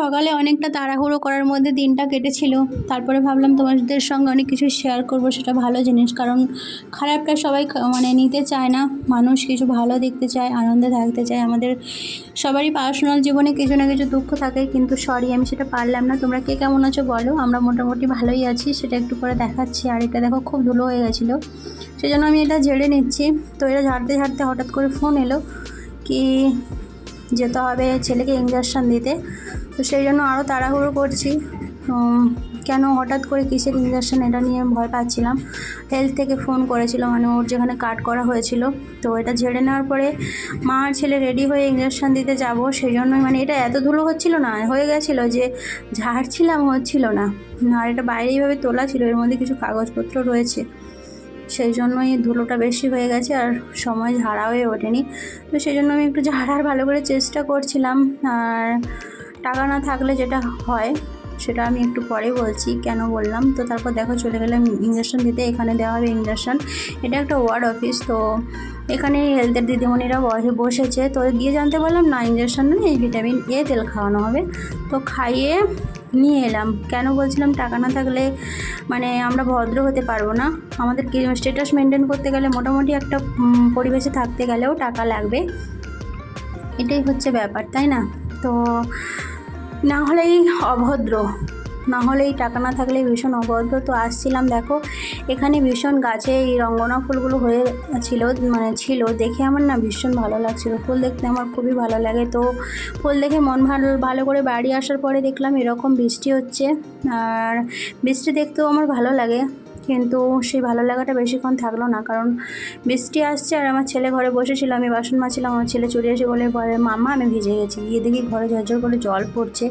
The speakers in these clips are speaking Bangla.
সকালে অনেকটা তাড়াহুড়ো করার মধ্যে দিনটা কেটেছিল। তারপরে ভাবলাম তোমাদের সঙ্গে অনেক কিছু শেয়ার করব, সেটা ভালো জিনিস। কারণ খারাপটা সবাই মানে নিতে চায় না। মানুষ কিছু ভালো দেখতে চায়, আনন্দে থাকতে চায়। আমাদের সবারই পার্সোনাল জীবনে কিছু না কিছু দুঃখ থাকে, কিন্তু সরি আমি সেটা পারলাম না। তোমরা কে কেমন আছো বলো? আমরা মোটামুটি ভালোই আছি, সেটা একটু পরে দেখাচ্ছি। আর এটা দেখো খুব ধুলো হয়ে গেছিল। সেই জন্য আমি এটা ঝেড়ে নিচ্ছি। তো এটা ঝাড়তে ঝাড়তে হঠাৎ করে ফোন এলো। কি যেতে হবে, ছেলেকে ইঞ্জেকশন দিতে। তো সেই জন্য আরও তাড়াহুড়ো করছি। কেন হঠাৎ করে কিসের ইঞ্জেকশন এটা নিয়ে ভয় পাচ্ছিলাম। হেলথ থেকে ফোন করেছিল মানে ওর যেখানে কাট করা হয়েছিল। তো এটা ঝেড়ে নেওয়ার পরে মা আর ছেলে রেডি হয়ে ইঞ্জেকশন দিতে যাব। সেই জন্যই মানে এটা এত ধুলো হচ্ছিল না, হয়ে গেছিল যে ঝাড়ছিলাম, হচ্ছিল না। আর এটা বাইরে এইভাবে তোলা ছিল, এর মধ্যে কিছু কাগজপত্র রয়েছে। সেই জন্যই ধুলোটা বেশি হয়ে গেছে আর সময় ঝাড়া হয়ে ওঠেনি। তো সেই জন্য আমি একটু ঝাড়ার ভালো করে চেষ্টা করছিলাম। আর টাকা না থাকলে যেটা হয়, সেটা আমি একটু পরে বলছি, কেন বললাম? তো তারপর দেখো চলে গেলাম ইঞ্জেকশন দিতে, এখানে দেওয়া হবে ইঞ্জেকশন এটা একটা ওয়ার্ড অফিস, তো এখানে হেলথের দিদিমণিরা বসে, বসেছে। তো গিয়ে জানতে পারলাম না ইঞ্জেকশন নেই, ভিটামিন এ তেল খাওয়ানো হবে। তো খাইয়ে নিয়ে এলাম। কেন বলছিলাম? টাকা না থাকলে মানে আমরা ভদ্র হতে পারব না। আমাদের স্টেটাস মেনটেন করতে গেলে মোটামুটি একটা পরিবেশে থাকতে গেলেও টাকা লাগবে। এটাই হচ্ছে ব্যাপার, তাই না? তো না হলেই অভদ্র। না হলে এই টাকা না থাকলে ভীষণ অবদ্ধ তো আসছিলাম, দেখো, এখানে ভীষণ গাছে এই রঙ্গনা ফুলগুলো হয়ে ছিল মানে ছিল। দেখে আমার না ভীষণ ভালো লাগছিল। ফুল দেখতে আমার খুবই ভালো লাগে। তো ফুল দেখে মন ভালো ভালো করে বাড়ি আসার পরে দেখলাম এরকম বৃষ্টি হচ্ছে। আর বৃষ্টি দেখতেও আমার ভালো লাগে। কিন্তু সেই ভালো লাগাটা বেশিক্ষণ থাকল না, কারণ বৃষ্টি আসছে আর আমার ছেলে ঘরে বসেছিল, আমি বাসন মাজছিলাম, আমার ছেলে চলে এসে বলে বলে মামা আমি ভিজে গেছি। গিয়ে দেখি ঘরে ঝরঝর করে জল পড়ছে।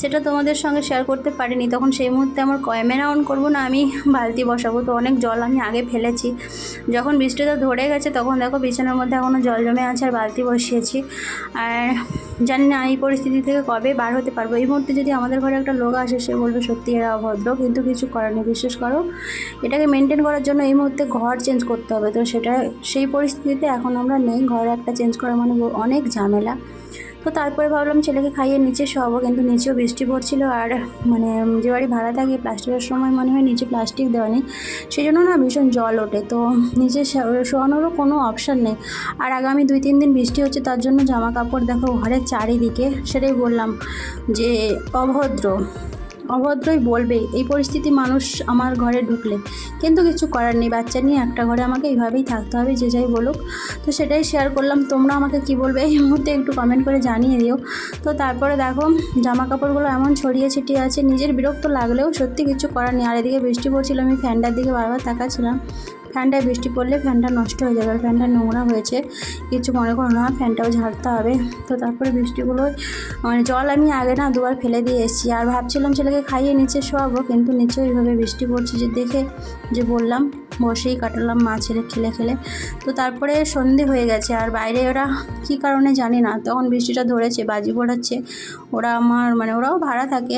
সেটা তোমাদের সঙ্গে শেয়ার করতে পারিনি, তখন সেই মুহূর্তে আমার ক্যামেরা অন করব না, আমি বালতি বসাবো। তো অনেক জল আমি আগে ফেলেছি। যখন বৃষ্টিটা ধরে গেছে, তখন দেখো বিছানার মধ্যে এখনও জল জমে আছে আর বালতি বসিয়েছি। আর জানি না এই পরিস্থিতি থেকে কবে বার হতে পারব। এই মুহূর্তে যদি আমাদের ঘরে একটা লোক আসে, সে বলবে, সত্যি এরা অভদ্র, কিন্তু কিছু করার নেই, বিশ্বাস করো। এটাকে মেনটেন করার জন্য এই মুহূর্তে ঘর চেঞ্জ করতে হবে। তো সেটা, সেই পরিস্থিতিতে এখন আমরা নেই। ঘর একটা চেঞ্জ করা মানে অনেক ঝামেলা। তো তারপরে ভাবলাম ছেলেকে খাইয়ে নিচে শোয়াবো, কিন্তু নিচেও বৃষ্টি পড়ছিল আর মানে যে বাড়ি ভাড়া থাকে প্লাস্টিকের সময় মনে হয় নিচে প্লাস্টিক দেওয়া নেই। সেই জন্য না ভীষণ জল ওঠে, তো নিচে শোয়ানোরও কোনো অপশান নেই। আর আগামী দুই তিন দিন বৃষ্টি হচ্ছে, তার জন্য জামা কাপড় দেখো ঘরের চারিদিকে, সেটাই বললাম যে অভদ্র। অভদ্রই বলবে, এই পরিস্থিতি মানুষ আমার ঘরে ঢুকলে। কিন্তু কিছু করার নেই, বাচ্চা নিয়ে একটা ঘরে আমাকে এইভাবেই থাকতে হবে, যে যাই বলুক। তো সেটাই শেয়ার করলাম। তোমরা আমাকে কি বলবে এই মুহূর্তে একটু কমেন্ট করে জানিয়ে দিও। তো তারপরে দেখো জামা কাপড়গুলো এমন ছড়িয়ে ছিটিয়ে আছে, নিজের বিরক্ত লাগলেও সত্যি কিছু করার নেই। আর এদিকে বৃষ্টি পড়ছিল, আমি ফ্যানটার দিকে বারবার তাকাচ্ছিলাম। ফ্যানটায় বৃষ্টি পড়লে ফ্যানটা নষ্ট হয়ে যাবে, ফ্যানটা নোংরা হয়েছে। কিছু মনে করো না, ফ্যানটাও ঝাড়তে হবে। তো তারপরে বৃষ্টিগুলো মানে জল আমি আগে না দুবার ফেলে দিয়ে এসেছি। আর ভাবছিলাম ছেলেকে খাইয়ে নিচে শোয়াবো, কিন্তু নিচে ওইভাবে বৃষ্টি পড়ছে যে দেখে যে বললাম, বসেই কাটালাম মা ছেলে খেলে খেলে। তো তারপরে সন্ধে হয়ে গেছে, আর বাইরে ওরা কী কারণে জানি না। তখন বৃষ্টিটা ধরেছে, বাজি পড়াচ্ছে। ওরা আমার মানে ওরাও ভাড়া থাকে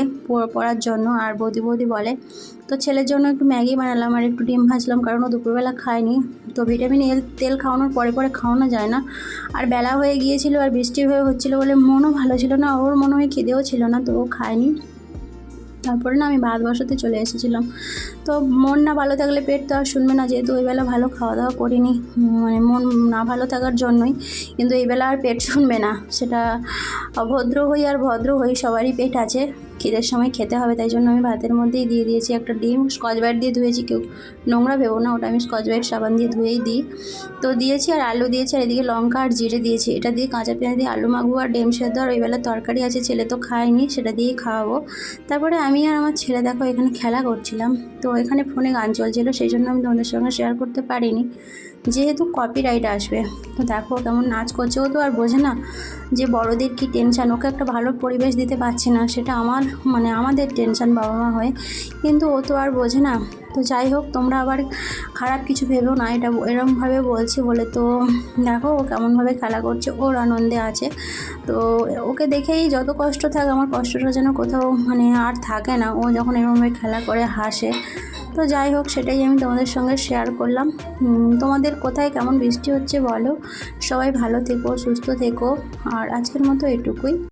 পড়ার জন্য। আর বৌদি বৌদি বলে তো ছেলের জন্য একটু ম্যাগি বানালাম আর একটু ডিম ভাজলাম, কারণ ও দুপুরবেলা খায়নি। তো ভিটামিন এল, তেল খাওয়ানোর পরে পরে খাওয়ানো যায় না। আর বেলা হয়ে গিয়েছিল আর বৃষ্টি হয়ে হচ্ছিল বলে মনও ভালো ছিল না, ওর মনে হয় খিদেও ছিল না, তো ও খায়নি। তারপরে না আমি ভাত বসাতে চলে এসেছিলাম। তো মন না ভালো থাকলে পেট তো আর শুনবে না, যেহেতু ওই বেলা ভালো খাওয়া দাওয়া করিনি মানে মন না ভালো থাকার জন্যই, কিন্তু এই বেলা আর পেট শুনবে না। সেটা অভদ্র হই আর ভদ্র হই সবারই পেট আছে। খিদের সময় খেতে হবে, তাই জন্য আমি ভাতের মধ্যেই দিয়ে দিয়েছি একটা ডিম। স্কচ ব্রাইট দিয়ে ধুয়েছি, কেউ নোংরা ভেবো না, ওটা আমি স্কচ ব্রাইট সাবান দিয়ে ধুয়েই দিই। তো দিয়েছি আর আলু দিয়েছি, আর এদিকে লঙ্কা আর জিরে দিয়েছি। এটা দিয়ে কাঁচা পেঁয়াজ দিয়ে আলু মাখবো আর ডিম সেদ্ধ আর ওই বেলা তরকারি আছে, ছেলে তো খায়নি, সেটা দিয়েই খাওয়াবো। তারপরে আমি আর আমার ছেলে দেখো এখানে খেলা করছিলাম, তো এখানে ফোনে গান চলছিল, সেই জন্য আমি তোমাদের সঙ্গে শেয়ার করতে পারিনি। যেহেতু কপিরাইট আসবে, তো দেখো কেমন নাচ করছে ও তো আর বোঝে না। যে বড়দের কি টেনশান ওকে একটা ভালো পরিবেশ দিতে পারছি না, সেটা আমার মানে আমাদের টেনশান বাবা মা হয়ে। কিন্তু ও তো আর বোঝে না। তো যাই হোক, তোমরা আবার খারাপ কিছু ভেবো না, এটা এরমভাবে বলছি বলে তো দেখো ও কেমনভাবে খেলা করছে, ওর আনন্দে আছে। তো ওকে দেখেই যত কষ্ট থাক, আমার কষ্টটা যেন কোথাও মানে আর থাকে না। ও যখন এরমভাবে খেলা করে, হাসে তো যাই হোক, সেটাই আমি তোমাদের সঙ্গে শেয়ার করলাম। তোমাদের কোথায় কেমন বৃষ্টি হচ্ছে বলো? সবাই ভালো থেকো, সুস্থ থেকো। আর আজকের মতো এটুকুই।